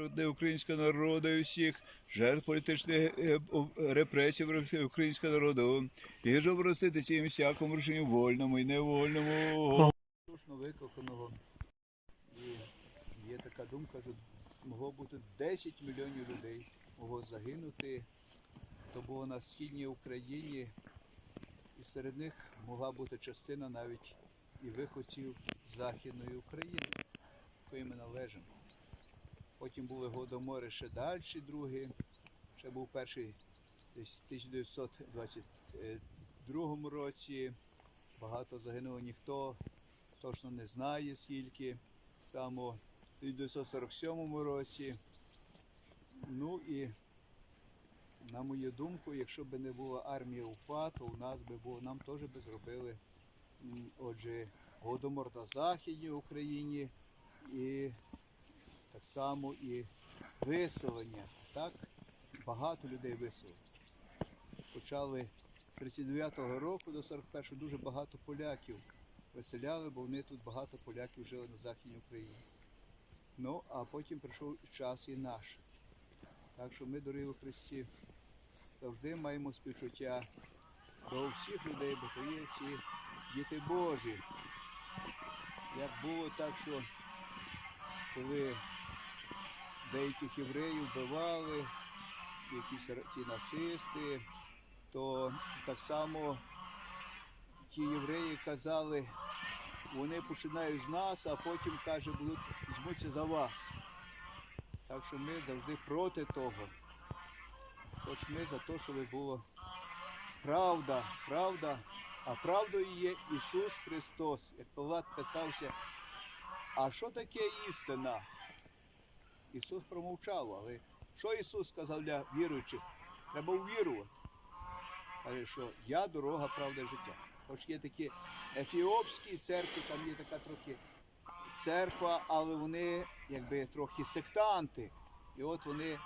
проти українського народу і всіх жертв політичних е, репресій проти українського народу, і ж оброститися їм всякому рушенню вольному і невольному. Слушно викоханого. Є така думка, тут могло бути 10 мільйонів людей, могло загинути. То було на східній Україні, і серед них могла бути частина навіть і виходців Західної України, якої ми належимо. Потім були голодомори ще далі, другі. Ще був перший десь в 1922 році. Багато загинуло ніхто точно не знає скільки. Само в 1947 році. Ну і на мою думку, якщо б не була армія УПА, то у нас би було, нам теж би зробили отже, голодомор на Західній Україні і так само і виселення. Так, багато людей виселили. Почали з 39-го року до 41-го дуже багато поляків виселяли, бо вони тут багато поляків жили на Західній Україні. Ну, а потім прийшов час і наш. Так що ми, дорогі Христі, завжди маємо співчуття до всіх людей, бо то є ці діти Божі. Як було так, що коли деяких євреїв вбивали, якісь ті нацисти, то так само ті євреї казали, вони починають з нас, а потім, каже, будуть візьмуться за вас. Так що ми завжди проти того. Тож ми за те, щоб було правда, правда, а правдою є Ісус Христос. Як Пилат питався, а що таке істина? Ісус промовчав, але що Ісус сказав для віруючих? Треба увірувати. Каже, що я дорога, правда, життя. Хоч є такі ефіопські церкви, там є така трохи церква, але вони якби трохи сектанти. І от вони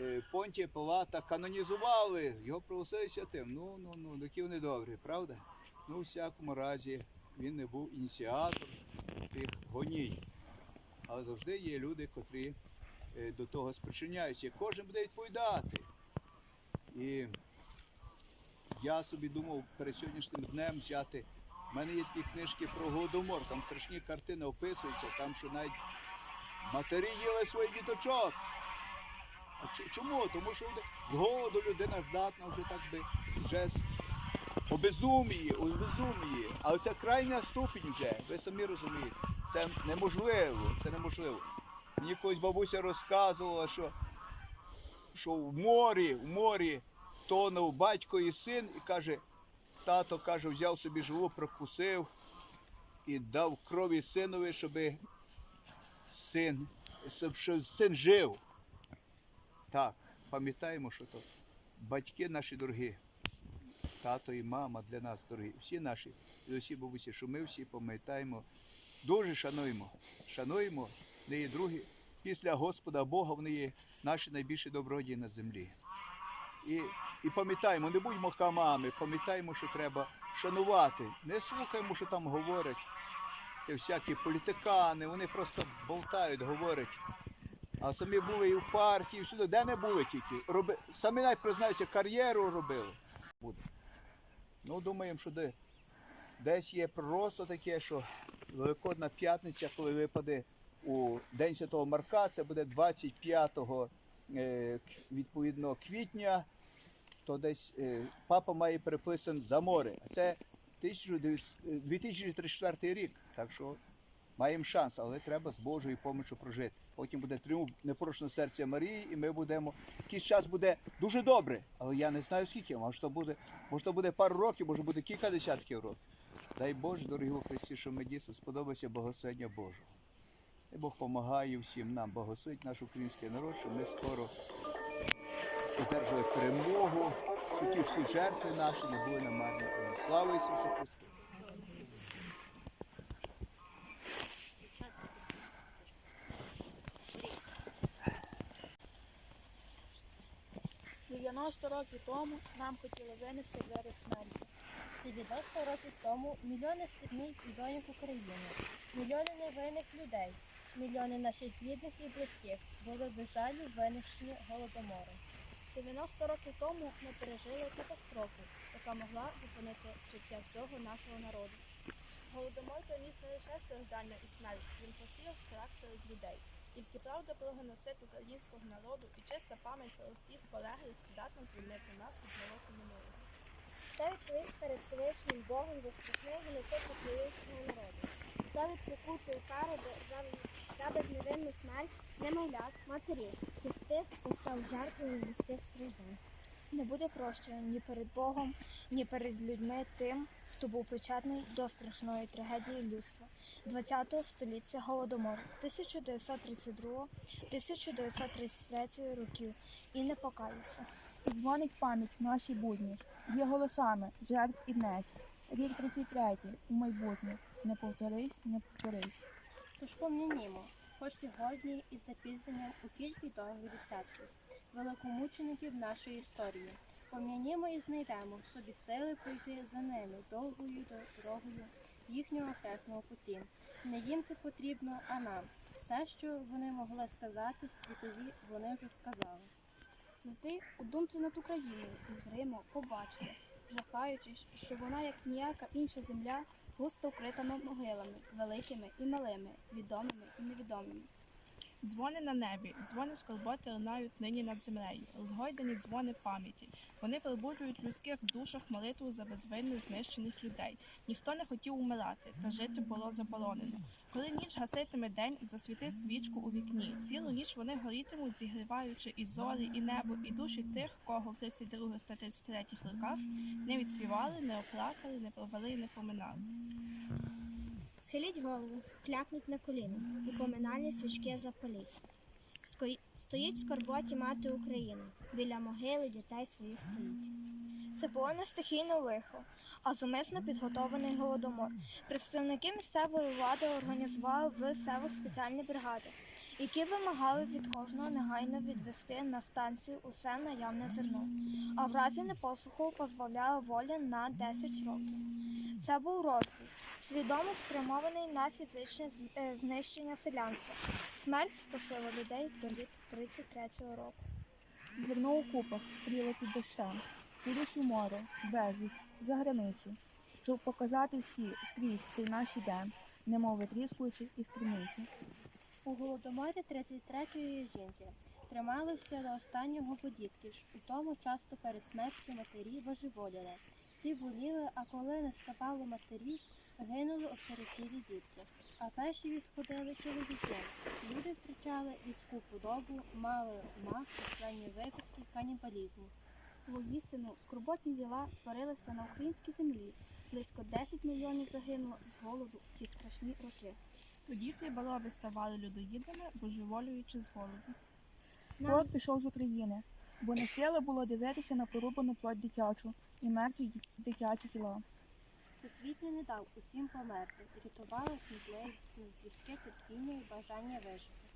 е, Понтія Пилата канонізували, його проголосили святим. Ну, ну, ну, такі вони добрі, правда? Ну, у всякому разі, він не був ініціатор тих гоній. Але завжди є люди, котрі до того спричиняються. Кожен буде відповідати. І я собі думав перед сьогоднішнім днем взяти. У мене є такі книжки про голодомор, там страшні картини описуються, там що навіть матері їли своїх діточок. Чому? Тому що з голоду людина здатна вже так би вже обезуміє, обезуміє. Але це крайня ступінь вже, ви самі розумієте. Це неможливо, це неможливо. Мені колись бабуся розказувала, що, що в морі, в морі тонув батько і син, і каже, тато каже, взяв собі жилу, прокусив і дав крові синові, щоб син, щоб син жив. Так, пам'ятаємо, що то батьки наші дорогі, тато і мама для нас дорогі, всі наші, і усі бабусі, що ми всі пам'ятаємо, дуже шануємо. Шануємо, вони є другі. Після Господа Бога вони є наші найбільші добродії на землі. І, і пам'ятаємо, не будьмо хамами, пам'ятаємо, що треба шанувати. Не слухаємо, що там говорять. Ті всякі політикани, вони просто болтають, говорять. А самі були і в партії, і всюди, де не були тільки. Роби... Самі навіть признаються, кар'єру робили. Ну, думаємо, що де... десь є просто таке, що Великодна п'ятниця, коли випаде у День Святого Марка, це буде 25 е, відповідно квітня, то десь е, папа має переписан за море. А це 1900 е, 2034 рік. Так що маємо шанс, але треба з Божою помочю прожити. Потім буде тріумф непорочного серця Марії, і ми будемо. Якийсь час буде дуже добре, але я не знаю скільки. Може, то буде, може, то буде пару років, може буде кілька десятків років. Дай Боже, дорогі Христі, що ми дійсно сподобається благословення Божого. І Бог допомагає всім нам, благословить наш український народ, щоб ми скоро одержали перемогу, що ті всі жертви наші не були намарні. Слава Ісусу Христу! – 90 років тому нам хотіли винести двері смерті. 90 років тому мільйони синів і України, мільйони невинних людей Мільйони наших рідних і близьких були без винищені голодомором. 90 років тому ми пережили катастрофу, яка могла зупинити життя всього нашого народу. Голодомор приніс не лише страждання і смерть, він посіяв страх серед людей. Тільки правда про геноцид українського народу і чиста пам'ять про всіх полеглих здатна звільнити нас від мороку минулого. Це відповідь перед Всевишнім Богом за страшний геноцид українського народу. За відпокуту і кару за- безневинну смерть немовлят, матерів, всіх тих, хто став жертвою людських страждань. Не буде прощення ні перед Богом, ні перед людьми тим, хто був причетний до страшної трагедії людства ХХ століття Голодомор 1932-1933 років і не покаюся. Дзвонить пам'ять в наші будні, є голосами жертв і днесь. Рік 33 у майбутнє. Не повторись, не повторись. Тож пом'янімо, хоч сьогодні із запізненням у кілька довгих десятків, великомучеників нашої історії. Пом'янімо і знайдемо в собі сили пройти за ними довгою дорогою їхнього хресного путі. Не їм це потрібно, а нам. Все, що вони могли сказати світові, вони вже сказали. Святий у думці над Україною із Риму побачили, жахаючись, що вона, як ніяка інша земля, густо вкрита могилами, великими і малими, відомими і невідомими. Дзвони на небі, дзвони скорботи лунають нині над землею, розгойдені дзвони пам'яті. Вони пробуджують людських душах молитву за безвинно знищених людей. Ніхто не хотів умирати, та жити було заборонено. Коли ніч гаситиме день, засвіти свічку у вікні. Цілу ніч вони горітимуть, зігріваючи і зорі, і небо, і душі тих, кого в 32 та 33 роках не відспівали, не оплакали, не провели і не поминали. Схиліть голову, клякніть на коліна і поминальні свічки запаліть. Стоїть в скорботі мати України, біля могили дітей своїх стоїть. Це було не стихійне лихо, а зумисно підготований голодомор. Представники місцевої влади організували в селах спеціальні бригади, які вимагали від кожного негайно відвести на станцію усе наявне зерно, а в разі непослуху позбавляли волі на 10 років. Це був розбій, свідомо спрямований на фізичне е, знищення селянства. Смерть скосила людей до літ 33-го року. Зерно у купах пріло під дощем, у море, безвість, за границю, щоб показати всі скрізь цей наш день, немов витріскуючи із криниці. У голодоморі 33-ї жінки трималися до останнього подітки ж, у тому часто перед смертю матері божеволіли. Ці боліли, а коли не ставало матері, гинули осиротілі дітки. А перші відходили чоловіки. Люди втрачали людську подобу, мали мах, численні випадки канібалізму. Воістину, скорботні діла творилися на українській землі. Близько 10 мільйонів загинуло з голоду в ті страшні роки. Тоді хлібороби ставали людоїдами, божеволюючи з голоду. Народ пішов з України, бо не сила було дивитися на порубану плоть дитячу і мертві дитячі тіла. Всесвітній не дав усім померти, рятували людське терпіння і бажання вижити.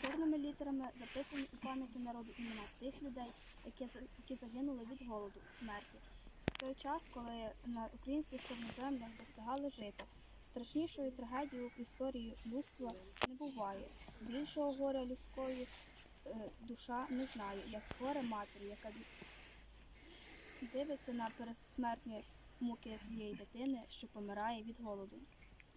Чорними літерами записані у пам'яті народу імена тих людей, які, які загинули від голоду, смерті. В той час, коли на українських чорноземлях достигали жити, страшнішої трагедії в історії людства не буває. Більшого горя людської душа не знає, як горе матері, яка дивиться на передсмертні муки своєї дитини, що помирає від голоду.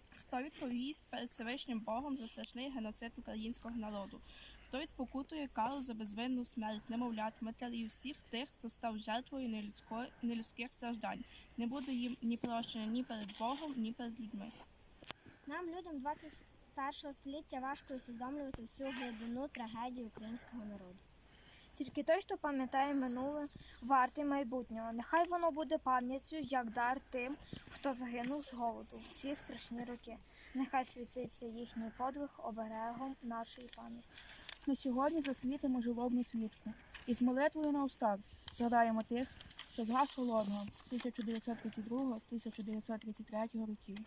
Хто відповість перед Всевишнім Богом за страшний геноцид українського народу? Хто відпокутує кару за безвинну смерть, немовлят, матерів, всіх тих, хто став жертвою нелюдської, нелюдських страждань? Не буде їм ні прощення ні перед Богом, ні перед людьми. Нам, людям 21 століття, важко усвідомлювати всю глибину трагедії українського народу. Тільки той, хто пам'ятає минуле, вартий майбутнього. Нехай воно буде пам'яттю, як дар тим, хто загинув з голоду в ці страшні роки. Нехай світиться їхній подвиг оберегом нашої пам'яті. На сьогодні засвітимо жалобну свічку і з молитвою на устах згадаємо тих, що згас холодного 1932-1933 років.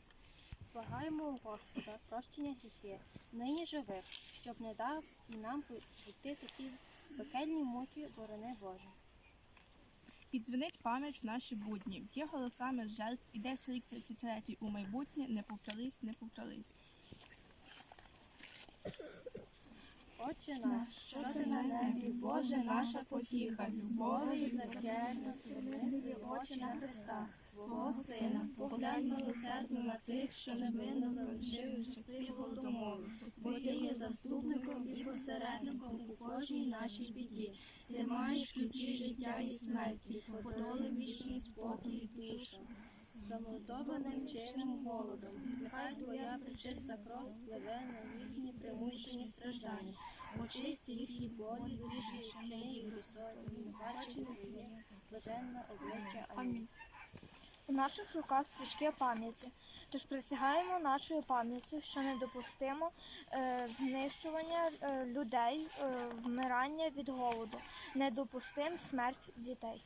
Благаємо Господа прощення гріхи, нині живих, щоб не дав і нам піти такі пекельні муки, борони Боже. Підзвенить пам'ять в наші будні. Є голосами жертв, десь рік 33 у майбутнє, не повторись, не повторись. Отче наш, що ти на небі, Боже наша потіха, любові закерна, святий очі на Христа, свого Сина, поглянь милосердно на тих, що невинно залишили в часи голодомору, бо ти є заступником і посередником у кожній нашій біді. Ти маєш ключі життя і смерті, подоли вічний спокій душу. Замордованим чином голодом, нехай твоя причиста кров спливе на їхні примушені страждання, очисти їхні болі, душі, не їх достойні, бачені війни, блаженне обличчя. Амінь. У наших руках свічки пам'яті. Тож присягаємо нашою пам'яттю, що не допустимо е, знищування е, людей, е, вмирання від голоду, не допустим смерть дітей.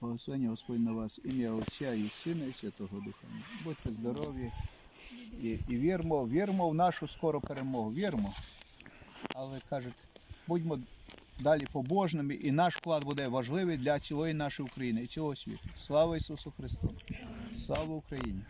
Благословення Господь на вас, ім'я Отця і Сина, і Святого Духа. Будьте здорові і, і вірмо, вірмо в нашу скору перемогу. Вірмо. Але кажуть, будьмо далі побожними, і наш вклад буде важливий для цілої нашої України і цілого світу. Слава Ісусу Христу! Слава Україні!